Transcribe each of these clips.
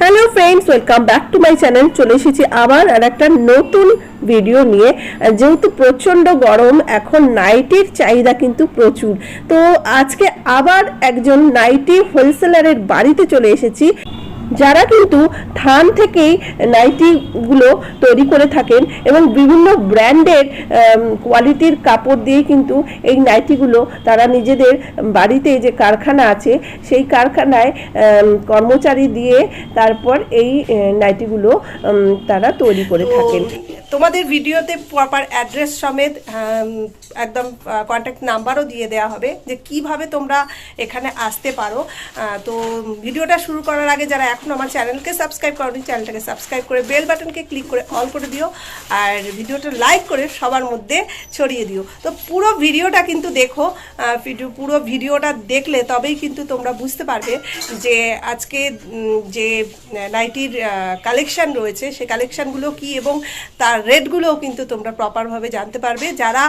Hello friends welcome back to my channel চলে এসেছি আবার আর একটা নতুন ভিডিও নিয়ে। যেহেতু প্রচণ্ড গরম, এখন নাইটির চাহিদা কিন্তু প্রচুর। তো আজকে আবার একজন নাইটি হোলসেলারের বাড়িতে চলে এসেছি। যারা কিন্তু থান থেকেই নাইটিগুলো তৈরি করে থাকেন এবং বিভিন্ন ব্র্যান্ডের কোয়ালিটির কাপড় দিয়ে কিন্তু এই নাইটিগুলো তারা নিজেদের বাড়িতে যে কারখানা আছে সেই কারখানায় কর্মচারী দিয়ে তারপর এই নাইটিগুলো তারা তৈরি করে থাকেন। তোমাদের ভিডিওতে প্রপার অ্যাড্রেস সমেত একদম কন্ট্যাক্ট নাম্বারও দিয়ে দেওয়া হবে যে কীভাবে তোমরা এখানে আসতে পারো। তো ভিডিওটা শুরু করার আগে যারা এখন আমার চ্যানেলকে সাবস্ক্রাইব করনি, চ্যানেলটাকে সাবস্ক্রাইব করে বেল বাটনকে ক্লিক করে অল করে দিও। আর ভিডিওটা লাইক করে সবার মধ্যে ছড়িয়ে দিও। তো পুরো ভিডিওটা কিন্তু দেখো পুরো ভিডিওটা দেখলে তবেই কিন্তু তোমরা বুঝতে পারবে যে আজকে যে নাইটির কালেকশান রয়েছে, সে কালেকশানগুলো কি এবং তার রেটগুলোও কিন্তু তোমরা প্রপারভাবে জানতে পারবে। যারা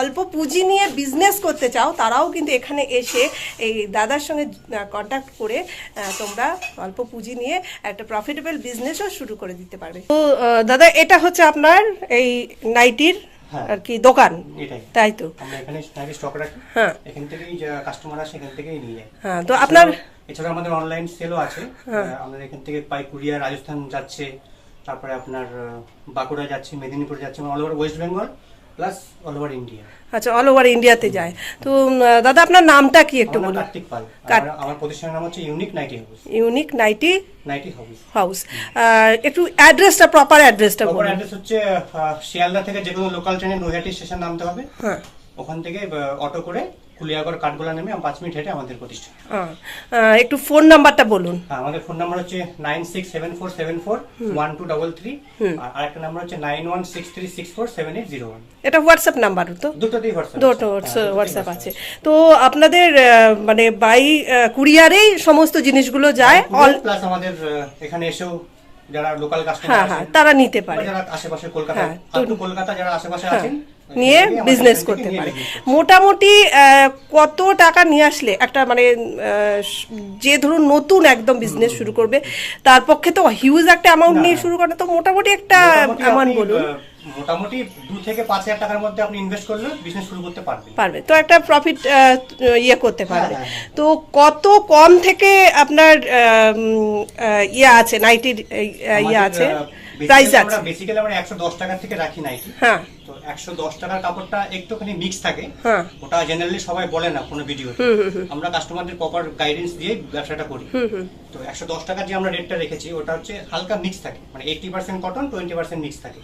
অল্প পুঁজি নিয়ে বিজনেস করতে চাও তারাও কিন্তু এখানে এসে এই দাদার সঙ্গে কন্ট্যাক্ট করে তোমরা অল্প পুঁজি নিয়ে একটা প্রফিটেবল বিজনেসও শুরু করে দিতে পারবে। তো দাদা এটা হচ্ছে আপনার এই নাইটির হ্যাঁ। আর কি দোকান? তাই তো? এখানে স্টক রাখি। হ্যাঁ। এখান থেকেই কাস্টমার আসে এখান থেকেই নিয়ে যায়। হ্যাঁ তো আপনার এছাড়া আমাদের অনলাইন সেলও আছে। হ্যাঁ। আমাদের এখান থেকে পাই কুরিয়ার রাজস্থান যাচ্ছে। তারপরে আপনার বাঁকুড়া যাচ্ছে মেদিনীপুর যাচ্ছে all over West Bengal plus all over India আচ্ছা অল ওভার ইন্ডিয়াতে যায়। তো দাদা আপনার নামটা কি একটু বলুন? কার্তিক পাল। আমার- প্রতিষ্ঠানের নাম হচ্ছে unique nighty house unique nighty nighty house house একটু অ্যাড্রেসটা প্রপার অ্যাড্রেসটা বলুন। অ্যাড্রেস হচ্ছে শিয়ালদা থেকে যে কোনো লোকাল ট্রেনে নৈহাটি স্টেশন নামতে হবে। হ্যাঁ। ওখান থেকে অটো করে কুলিয়াগড় কাঠগোলা নেমে পাঁচ মিনিট হেঁটে আমাদের প্রতিষ্ঠান। হ্যাঁ, একটু ফোন নাম্বারটা বলুন। হ্যাঁ আমাদের ফোন নাম্বার হচ্ছে nine six seven four seven four one two double three. আর আরেকটা নাম্বার হচ্ছে nine one six three six four seven eight zero one. এটা হোয়াটসঅ্যাপ নাম্বার তো? দুটোতেই হোয়াটসঅ্যাপ দুটো হোয়াটসঅ্যাপ আছে। তো আপনাদের মানে বাই কুরিয়ারেই সমস্ত জিনিসগুলো যায়। অল প্লাস আমাদের এখানে এসেও যারা লোকাল কাস্টমার হ্যাঁ হ্যাঁ তারা নিতে পারে। যারা আশেপাশে কলকাতা হ্যাঁ, কলকাতা যারা আশেপাশে হ্যাঁ, আছেন নিয়ে বিজনেস করতে পারে। মোটামুটি কত টাকা নিয়ে আসলে একটা মানে যে ধরুন নতুন একদম বিজনেস শুরু করবে তার পক্ষে তো হিউজ একটা অ্যামাউন্ট নিয়ে শুরু করে তো মোটামুটি একটা অ্যামাউন্ট বলুন। মোটামুটি দু থেকে পাঁচ হাজার টাকার মধ্যে আপনি ইনভেস্ট করলে বিজনেস শুরু করতে পারবেন। পারবে। তো একটা প্রফিট ইয়ে করতে পারবে। হ্যাঁ, হ্যাঁ, তো কত কম থেকে আপনার ইয়ে আছে নাইটির ইয়ে আছে? প্রাইস আছে। বেসিক্যালি আমরা একশো দশ টাকা থেকে রাখি নাইটি হ্যাঁ। তো একশো দশ টাকার কাপড়টা একটুখানি মিক্স থাকে। হ্যাঁ। ওটা জেনারেলি সবাই বলে না কোনো ভিডিও আমরা কাস্টমারদের প্রপার গাইডেন্স দিয়ে ব্যবসাটা করি। তো একশো দশ টাকার যে আমরা রেটটা রেখেছি ওটা হচ্ছে হালকা মিক্স থাকে। মানে eighty percent cotton twenty percent mix থাকে।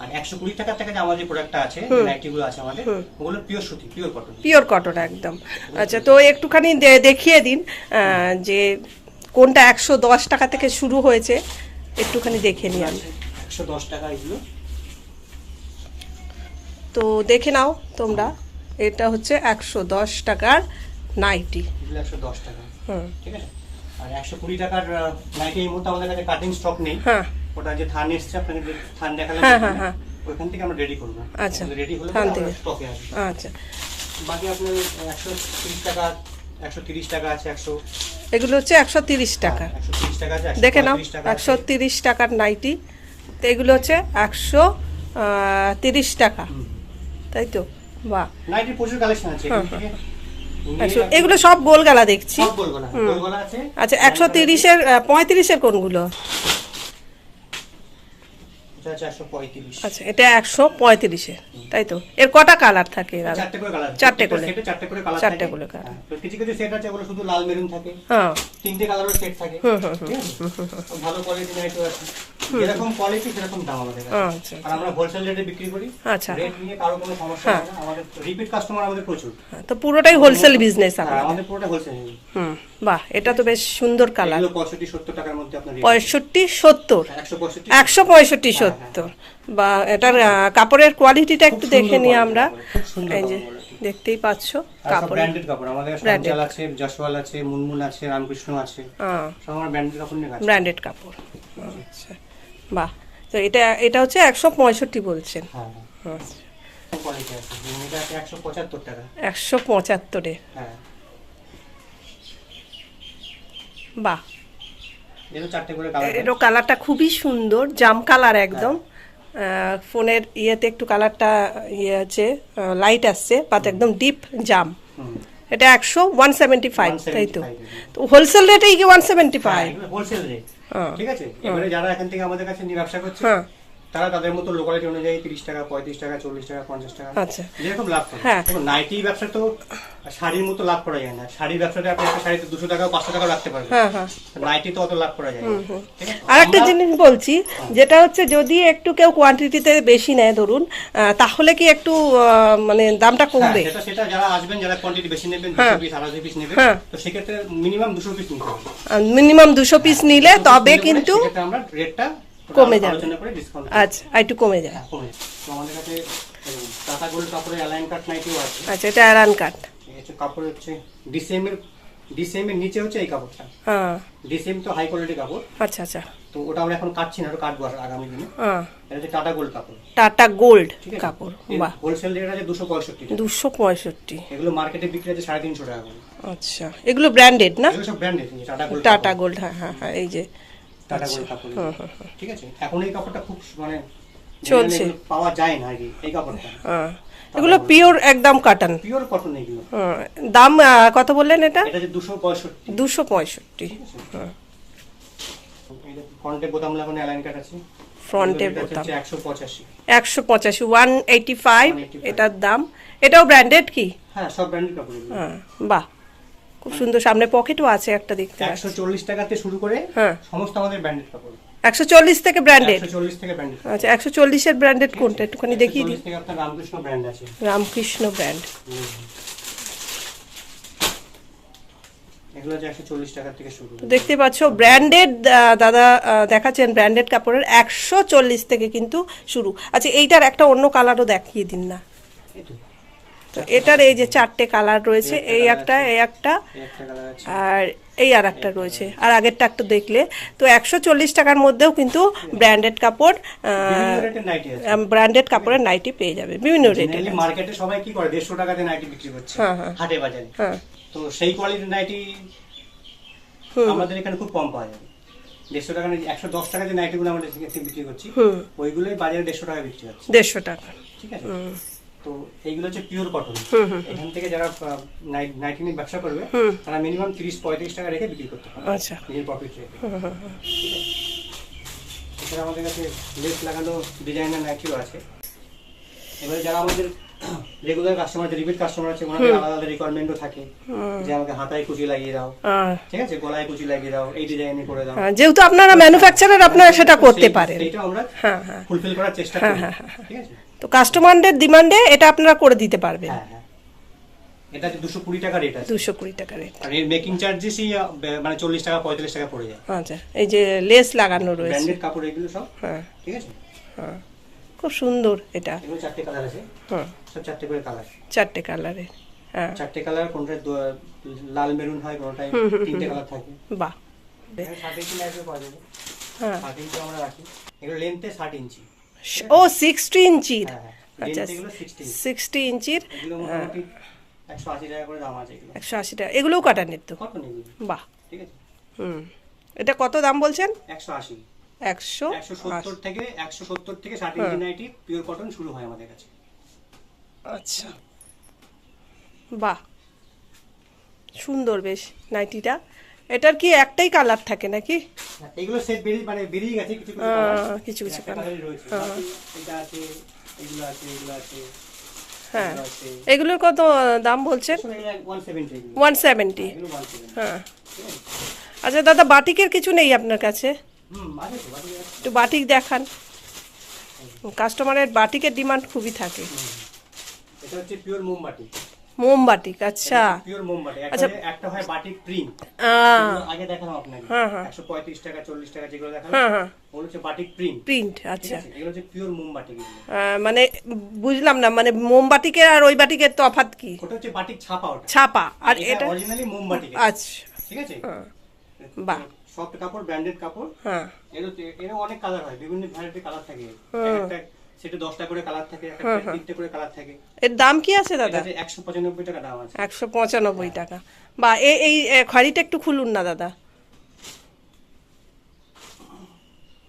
আর একশো কুড়ি টাকার থেকে যে আমাদের প্রোডাক্টটা আছে নাইটিগুলো আছে আমাদের ওগুলো পিওর সুতি পিওর কটন পিওর কটন একদম। আচ্ছা তো একটুখানি দেখিয়ে দিন যে কোনটা একশো দশ টাকা থেকে শুরু হয়েছে। একটুখানি দেখে নিই আমি। একশো দশ টাকা এগুলো। তো দেখে নাও তোমরা এটা হচ্ছে একশো দশ টাকার নাইটি। একশো দশ টাকা। হুম। ঠিক আছে? আর একশো কুড়ি টাকার নাইটি এই মুহূর্তে আমাদের কাছে কাটিং স্টক নেই। হ্যাঁ। ওটা যে থান এসছে আপনাকে যে থান দেখালাম হ্যাঁ, হ্যাঁ, হ্যাঁ। ওইখান থেকে আমরা রেডি করব। আচ্ছা, রেডি হলে থান থেকে। স্টকে আসবে। আচ্ছা। বাকি আপনার একশো তিরিশ টাকা একশো তিরিশ টাকা আছে একশো এগুলো হচ্ছে একশো তিরিশ টাকা। আছে দেখে নাও একশো তিরিশ টাকার নাইটি। তো এগুলো হচ্ছে একশো তিরিশ টাকা। তাই তো? বা নিয়ে একশো- এগুলো সব গোলগালা দেখছি। আচ্ছা একশো তিরিশের পঁয়ত্রিশের কোনগুলো এটা আছে একশো পঁয়ত্রিশ আচ্ছা এটা একশো পঁয়ত্রিশের তাই তো? এর কটা কালার থাকে চারটে করে চারটে করে। সেটে চারটে করে কালার চারটে থাকে। করে colour। তো কিছু কিছু সেট আছে শুধু লাল মেরুন থাকে। হ্যাঁ। তিনটে কালারের সেট থাকে। ঠিক আছে? তো ভালো কোয়ালিটি নাইটও আছে যেরকম কোয়ালিটি সেরকম দাম আমাদের কাছে। আচ্ছা আর আমরা হোলসেল রেটে বিক্রি করি। আচ্ছা। রেট নিয়ে কারও কোনো সমস্যা হয়। না। আমাদের রিপিট কাস্টমার আমাদের প্রচুর। হ্যাঁ, তো পুরোটাই হোলসেল বিজনেস হ্যাঁ, আমাদের। পুরোটা হোলসেল হুম। বাহ এটা তো বেশ সুন্দর কালার পঁয়ষট্টি সত্তর একশো পঁয়ষট্টি সত্তর। বা এটার কাপড়ের কোয়ালিটিটা একটু দেখে নিই আমরা। এই যে দেখতেই পাচ্ছ কাপড় ব্র্যান্ডেড কাপড়। আমাদের Branded। আছে যশওয়াল আছে মুনমুন আছে রামকৃষ্ণ আছে। হ্যাঁ। সব আমার ব্র্যান্ডেড কাপড় নিয়ে ব্র্যান্ডেড কাপড়। আচ্ছা। বাহ তো এটা এটা হচ্ছে একশো পঁয়ষট্টি বলছেন। হ্যাঁ আচ্ছা। হ্যাঁ একশো পঁচাত্তর টাকা। একশো পঁচাত্তরে। হ্যাঁ। বাহ। এরও কালারটা খুবই সুন্দর জাম কালার একদম। ফোনের ইয়েতে একটু কালারটা ইয়ে আছে লাইট আসছে বাট একদম ডিপ জাম। এটা একশো ওয়ান সেভেন্টি ফাইভ তাই তো? তো হোলসেল রেটেই কি one seventy five wholesale rate হ্যাঁ। ঠিক আছে? এবারে যারা এখান থেকে আমাদের কাছে নিয়ে ব্যবসা করছে হ্যাঁ। তারা তাদের মতো লোকালিটি অনুযায়ী তিরিশ টাকা পঁয়ত্রিশ টাকা চল্লিশ টাকা পঞ্চাশ টাকা আচ্ছা। যেরকম লাভ করে। হ্যাঁ। নাইটি ব্যবসা তো শাড়ির মতো লাভ করা যায় না। শাড়ির ব্যবসাতে আপনি একটা শাড়িতে দুশো টাকা পাঁচশো টাকা রাখতে পারবেন। হ্যাঁ হ্যাঁ। নাইটি তো অত লাভ করা যায় না। আর একটা জিনিস বলছি যেটা হচ্ছে যদি একটু কেউ কোয়ান্টিটিতে বেশি নেয় ধরুন তাহলে কি একটু মানে দামটা হ্যাঁ, কমবে? সেটা সেটা যারা আসবেন যারা কোয়ান্টিটি বেশি নেবেন হ্যাঁ। দুশো পিস আড়াইশো পিস নেবেন হ্যাঁ। তো সেক্ষেত্রে মিনিমাম দুশো পিস নিতে হবে। মিনিমাম দুশো পিস নিলে তবে কিন্তু আমরা রেটটা কমে যাবে। ডিসকাউন্ট আচ্ছা আর একটু কমে যায় আমাদের কাছে টাটা গোল্ড কাপড়ের অ্যালাইন কাট নাইটিও আছে। আচ্ছা এটা অ্যারান কাট কাপড় হচ্ছে নিচে এই কাপড়টা। হ্যাঁ। ডিসেম তো হাই কোয়ালিটি কাপড়। আচ্ছা আচ্ছা। তো ওটা আমরা এখন কাটছি না ওটা কাটবো আর আগামী দিনে। হ্যাঁ। এটা হচ্ছে টাটা গোল্ড কাপড়। টাটা গোল্ড কাপড় বাহ। হোলসেল রেট আছে দুশো পঁয়ষট্টি দুশো পঁয়ষট্টি। এগুলো মার্কেটে বিক্রি আছে সাড়ে তিনশো টাকা করে। আচ্ছা। এগুলো ব্র্যান্ডেড না? এগুলো সব branded Tata gold Tata gold হ্যাঁ হ্যাঁ হ্যাঁ এই যে। টাটা গোল্ড কাপড় ঠিক আছে? এখন এই কাপড়টা খুব মানে চলছে। পাওয়া যায় না আগে এই কাপড়টা। হ্যাঁ এগুলো পিওর একদম কাটান পিওর কটন এগুলো। দাম কত বললেন এটা? এটা যে দুশো পঁয়ষট্টি। দুশো পঁয়ষট্টি। ফ্রন্টে বোতাম লাগানো অ্যালাইন কাট আছে। ফ্রন্টে বোতাম। হচ্ছে একশো পঁচাশি। একশো পঁচাশি ওয়ান এইটি ফাইভ 185 এটার দাম। এটাও ব্র্যান্ডেড কি? হ্যাঁ সব ব্র্যান্ডের কাপড় হ্যাঁ বাহ। খুব সুন্দর সামনে পকেটও আছে একটা দেখতে একশো চল্লিশ টাকাতে শুরু করে হ্যাঁ। সমস্ত আমাদের ব্র্যান্ডেড কাপড়। একশো চল্লিশ থেকে ব্র্যান্ডেড আচ্ছা একশো চল্লিশের ব্র্যান্ডেড কোনটা? একটুখানি দেখিয়ে দিই। রামকৃষ্ণ ব্র্যান্ড আছে। রামকৃষ্ণ ব্র্যান্ড এগুলো হচ্ছে একশো চল্লিশ টাকা থেকে শুরু দেখতে পাচ্ছ ব্র্যান্ডেড দাদা দেখাচ্ছেন ব্র্যান্ডেড কাপড়ের একশো চল্লিশ থেকে কিন্তু শুরু। আচ্ছা এইটার একটা অন্য কালারও দেখিয়ে দিন না। তো, এটার এই যে চারটে কালার রয়েছে এই একটা এই একটা আর এই আর একটা রয়েছে। আর আগেরটা একটা দেখলে। তো একশো চল্লিশ টাকার মধ্যেও কিন্তু ব্র্যান্ডেড কাপড় ব্র্যান্ডেড কাপড়ের নাইটি পেয়ে যাবে বিভিন্ন রেটে মার্কেটে সবাই কি করে? দেড়শো টাকাতে নাইটি বিক্রি করছে। হ্যাঁ, হ্যাঁ। হাটে বাজারে। হ্যাঁ। তো সেই কোয়ালিটির নাইটি আমাদের এখানে খুব কম পাওয়া যাবে। দেড়শো টাকা একশো দশ টাকা যে নাইটিগুলো আমরা বিক্রি করছি। ওইগুলোই বাজারে দেড়শো টাকা বিক্রি হচ্ছে। দেড়শো টাকা। ঠিক আছে? তো এইগুলো হচ্ছে পিওর কটন এখান থেকে যারা নাইটি নিয়ে ব্যবসা করবে তারা মিনিমাম তিরিশ পঁয়ত্রিশ টাকা রেখে বিক্রি করতে পারে আচ্ছা। নিজের প্রফিট রেখে। এছাড়া আমাদের কাছে লেস লাগানো ডিজাইনার নাইটিও আছে। এবারে যারা আমাদের রেগুলার কাস্টমার আছে রিপিট কাস্টমার আছে ওনাদের আলাদা আলাদা রিকোয়ারমেন্টও থাকে। যে আমাকে হাতায় কুচি লাগিয়ে দাও ঠিক আছে? গলায় কুচি লাগিয়ে দাও এই ডিজাইনে করে দাও। হ্যাঁ, যেহেতু আপনারা ম্যানুফ্যাকচারার আপনারা সেটা করতে পারেন। সেইটা আমরা হ্যাঁ হ্যাঁ। ফুলফিল করার চেষ্টা হ্যাঁ, করি হ্যাঁ, হ্যাঁ, ঠিক আছে? তো কাস্টমারদের ডিমান্ডে এটা আপনারা করে দিতে পারবেন। হ্যাঁ হ্যাঁ। এটা হচ্ছে দুশো কুড়ি টাকা রেট আছে। দুশো কুড়ি টাকা রেট আর এর মেকিং চার্জেসই মানে চল্লিশ টাকা পঁয়তাল্লিশ টাকা পড়ে যায়। আচ্ছা এই যে লেস লাগানো রয়েছে। ব্র্যান্ডেড কাপড় এগুলো সব? হ্যাঁ। ঠিক আছে? হ্যাঁ। খুব সুন্দর এটা। এগুলো চারটে কালার আছে। হ্যাঁ। সব চারটে করে কালার চারটে কালারের হ্যাঁ। চারটে কালার কোনটা লাল মেরুন হয় কোনটায় তিনটে কালার থাকে। বাহ। ষাট ইঞ্চি লাগবে পাওয়া যাবে। হ্যাঁ। ষাট ইঞ্চি আমরা রাখি। এগুলো লেন্থে ষাট ইঞ্চি ও সিক্সটি ইঞ্চির। হ্যাঁ হ্যাঁ। আচ্ছা সিক্সটি ইঞ্চির একশো আশি টাকা এগুলো। একশো আশি টাকা। এগুলোও কাটানের তো। বাহ। হুম। এটা কত দাম বলছেন? একশো আশি। একশো একশো সত্তর থেকে একশো সত্তর থেকে ষাট ইঞ্চি নাইটি পিওর কটন শুরু হয় আমাদের কাছে। আচ্ছা। বাহ। সুন্দর বেশ নাইটিটা। এটার কি একটাই কালার থাকে নাকি? এগুলো সেট বেরিয়ে মানে বেরিয়ে গেছে কিছু কিছু কিছু কিছু একটা রয়েছে। এটা আছে এগুলো আছে এগুলো আছে হ্যাঁ। এগুলোর কত দাম বলছেন? ওয়ান সেভেন্টি ওয়ান সেভেন্টি হ্যাঁ আচ্ছা দাদা বাটিকের কিছু নেই আপনার কাছে? একটু বাটিক দেখান। কাস্টমারের বাটিকের ডিমান্ড খুবই থাকে। এটা হচ্ছে পিওর মোমবাটি মোম বাটিক আচ্ছা পিওর মোমবাটি আচ্ছা। একটা হয় বাটিক প্রিন্ট আগে দেখালাম আপনাকে। হ্যাঁ, হ্যাঁ। একশো পঁয়ত্রিশ টাকা চল্লিশ টাকা যেগুলো হ্যাঁ দেখালাম হ্যাঁ ওগুলো হচ্ছে বাটিক প্রিন্ট প্রিন্ট আচ্ছা। এগুলো হচ্ছে পিওর মোমবাটি এগুলো। আহ, মানে বুঝলাম না মানে মোমবাটিকের আর ওই বাটিকের তফাৎ কি? ওটা হচ্ছে বাটিক ছাপা ওটা। ছাপা আর এটা অরিজিনালি মোমবাটি আচ্ছা। ঠিক আছে? হ্যাঁ। বাহ। সফট কাপড় ব্র্যান্ডেড কাপড়। হ্যাঁ। এর এর অনেক কালার হয় বিভিন্ন ভ্যারাইটি কালার থাকে। একটা সেটা দশটা করে কালার থাকে একটা তিনটে করে কালার থাকে। এর দাম কি আছে দাদা? এটা একশো পঁচানব্বই টাকা দাম আছে। একশো পঁচানব্বই টাকা। বা এই এই এ, একটু খুলুন না দাদা।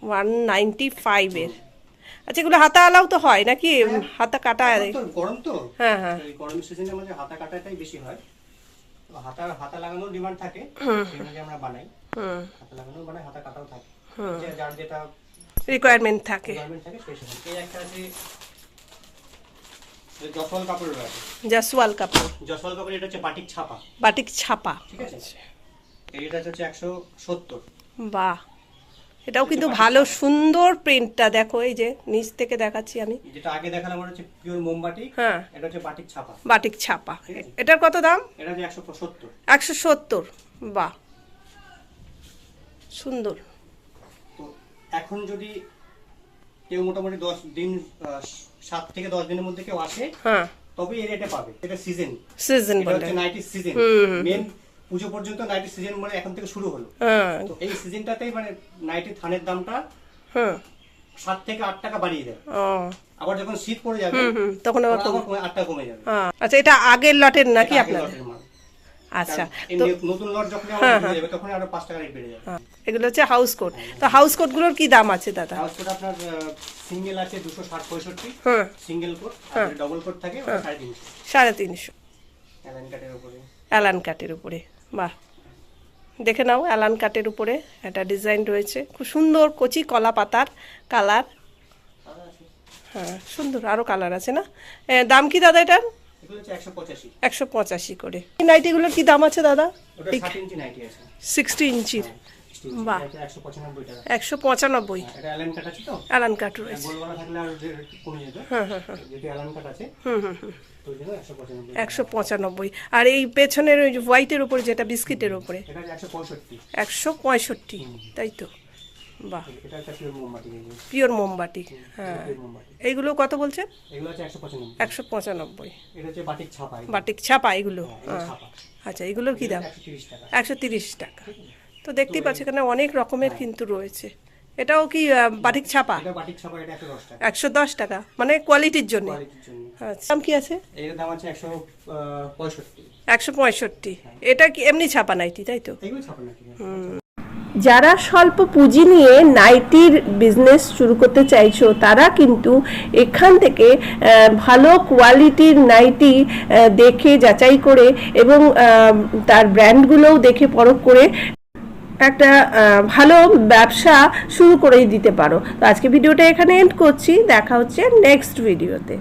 ওয়ান নাইনটি ফাইভের আচ্ছা এগুলো হাতা আলাও তো হয় নাকি? হাতা কাটা গরম তো। হ্যাঁ হ্যাঁ। গরম সিজনে আমাদের হাতা কাটাটাই বেশি হয়। তো হাতা হাতা লাগানোর ডিমান্ড থাকে। সেই আমরা বানাই। হাতা লাগানোও বানাই হাতা কাটাও থাকে। যার যেটা রিকোয়ারমেন্ট থাকে। জসওয়াল কাপড়ের আছে জাসওয়াল কাপড় জসওয়াল কাপড় এটা হচ্ছে বাটিক ছাপা। বাটিক ছাপা। ঠিক আছে? এইটা হচ্ছে একশো সত্তর। বাহ! এটাও কিন্তু ভালো সুন্দর প্রিন্টটা। দেখো এই যে নিচ থেকে দেখাচ্ছি আমি। যেটা আগে দেখালাম ওটা হচ্ছে পিওর মোমবাটি হ্যাঁ। এটা হচ্ছে বাটিক ছাপা। বাটিক ছাপা। এটার কত দাম? এটা হচ্ছে একশো সত্তর। একশো সত্তর। বাহ! সুন্দর। এখন যদি কেউ মোটামুটি দশ দিন সাত থেকে দশ দিনের মধ্যে কেউ আসে হ্যাঁ। তবে এই রেটে পাবে। এটা সিজন সিজন এটা বলে। নাইটি সিজন মেন পুজো পর্যন্ত নাইটি সিজন মানে এখন থেকে শুরু হলো। হ্যাঁ। তো এই সিজনটাতেই মানে নাইটি থানের দামটা হ্যাঁ। সাত থেকে আট টাকা বাড়িয়ে দেয়। আবার যখন শীত পড়ে যাবে তখন আবার আট টাকা কমে যাবে। আচ্ছা এটা আগের লটের নাকি এটা আগের আপনাদের লটের মাল। আচ্ছা নতুন লট যখন হয়ে যাবে তখন আরও টাকা রেট বেড়ে যাবে। হ্যাঁ, এগুলো হচ্ছে হাউস কোট তো হাউস কোটগুলোর কি দাম আছে দাদা? হাউস কোট আপনার সিঙ্গেল আছে হ্যাঁ। সিঙ্গেল কোট আর ডবল কোট থাকে ওটা সাড়ে তিনশো। সাড়ে কাটের উপরে। অ্যালান কাটের উপরে। বাহ। দেখে নাও অ্যালান কাটের উপরে একটা ডিজাইন রয়েছে। খুব সুন্দর কচি কলা পাতার কালার হ্যাঁ সুন্দর আরও কালার আছে না? দাম কি দাদা এটার? একশো পঁচাশি। করে। নাইটিগুলোর কি দাম আছে দাদা? সিক্সটি ইঞ্চির বাহ। একশো পঁচানব্বই হ্যাঁ, অ্যালান কাট রয়েছে। গোলগলা থাকলে আর যে একটু কমে যেত যেহেতু অ্যালাইন কাট আছে তো ওই জন্য একশো পঁচানব্বই আর এই পেছনের ওই হোয়াইটের উপরে যেটা বিস্কিটের উপরে? একশো পঁয়ষট্টি। তাই তো? বাহ। পিওর মোমবাতি হ্যাঁ। এইগুলো কত বলছেন? একশো পঁচানব্বই। বাটিক ছাপা এগুলো। এগুলো হ্যাঁ। আচ্ছা এগুলোর কি দাম? একশো তিরিশ টাকা। তো দেখতেই পাচ্ছি এখানে অনেক রকমের কিন্তু রয়েছে। এটাও কি বাটিক ছাপা? একশো দশ টাকা। মানে কোয়ালিটির জন্য। আচ্ছা দাম কি আছে? একশো পঁয়ষট্টি। এটা কি এমনি ছাপা নাইটি তাই তো? নাকি যারা স্বল্প পুঁজি নিয়ে নাইটির বিজনেস শুরু করতে চাইছো, তারা কিন্তু এখান থেকে ভালো কোয়ালিটির নাইটি দেখে যাচাই করে এবং তার ব্র্যান্ডগুলোও দেখে পরখ করে একটা ভালো ব্যবসা শুরু করেই দিতে পারো। তো আজকে ভিডিওটা এখানে এন্ড করছি। দেখা হচ্ছে নেক্সট ভিডিওতে